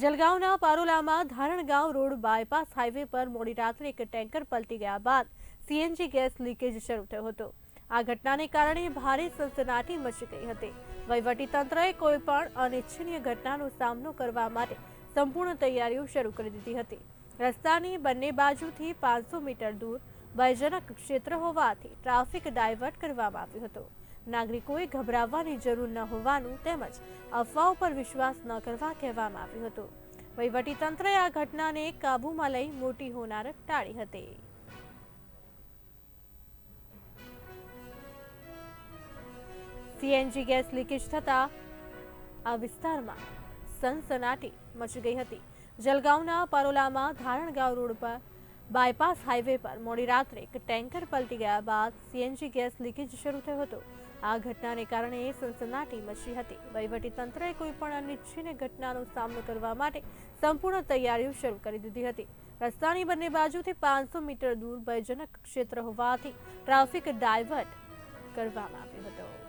જલગાંવના પારોલામાં Dharangaon road bypass highway પર મોડી રાત્રે એક ટેન્કર પલટી ગયા બાદ સીએનજી ગેસ લીકેજ શરૂ થયો હતો. આ ઘટનાને કારણે ભારે સનસનાટી મચી ગઈ હતી. વહીવટીતંત્રએ કોઈ પણ અનિચ્છનીય ઘટનાનો સામનો કરવા માટે સંપૂર્ણ તૈયારીઓ શરૂ કરી દીધી હતી. રસ્તાની બંને બાજુથી પાંચસો મીટર દૂર ભયજનક ક્ષેત્ર હોવાથી ટ્રાફિક ડાયવર્ટ કરવામાં આવ્યું હતું. નાગરિકોએ ગભરાવવાની જરૂર ન હોવાનું તેમજ અફવાઓ પર વિશ્વાસ ન કરવા કહેવામાં આવ્યું હતું. વહીવટીતંત્રએ આ ઘટનાને કાબૂમાં લઈ મોટી હોનાર ટાળી હતી. સીએનજી ગેસ લીકેજ થતા આ વિસ્તારમાં સનસનાટી મચી ગઈ હતી. જલગાંવના પરોલામાં ધારણગાંવ રોડ પર બાયપાસ હાઈવે પર મોડી રાત્રે એક ટેન્કર પલટી ગયા બાદ સીએનજી ગેસ લીકેજ શરૂ થયો હતો. આ ઘટનાને કારણે સનસનાટી મચી હતી. વહીવટીતંત્રએ કોઈ પણ અનિચ્છનીય ઘટનાનો સામનો કરવા માટે સંપૂર્ણ તૈયારીઓ શરૂ કરી દીધી હતી. રસ્તાની બંને બાજુથી પાંચસો મીટર દૂર ભયજનક ક્ષેત્ર હોવાથી ટ્રાફિક ડાયવર્ટ કરવામાં આવ્યો હતો.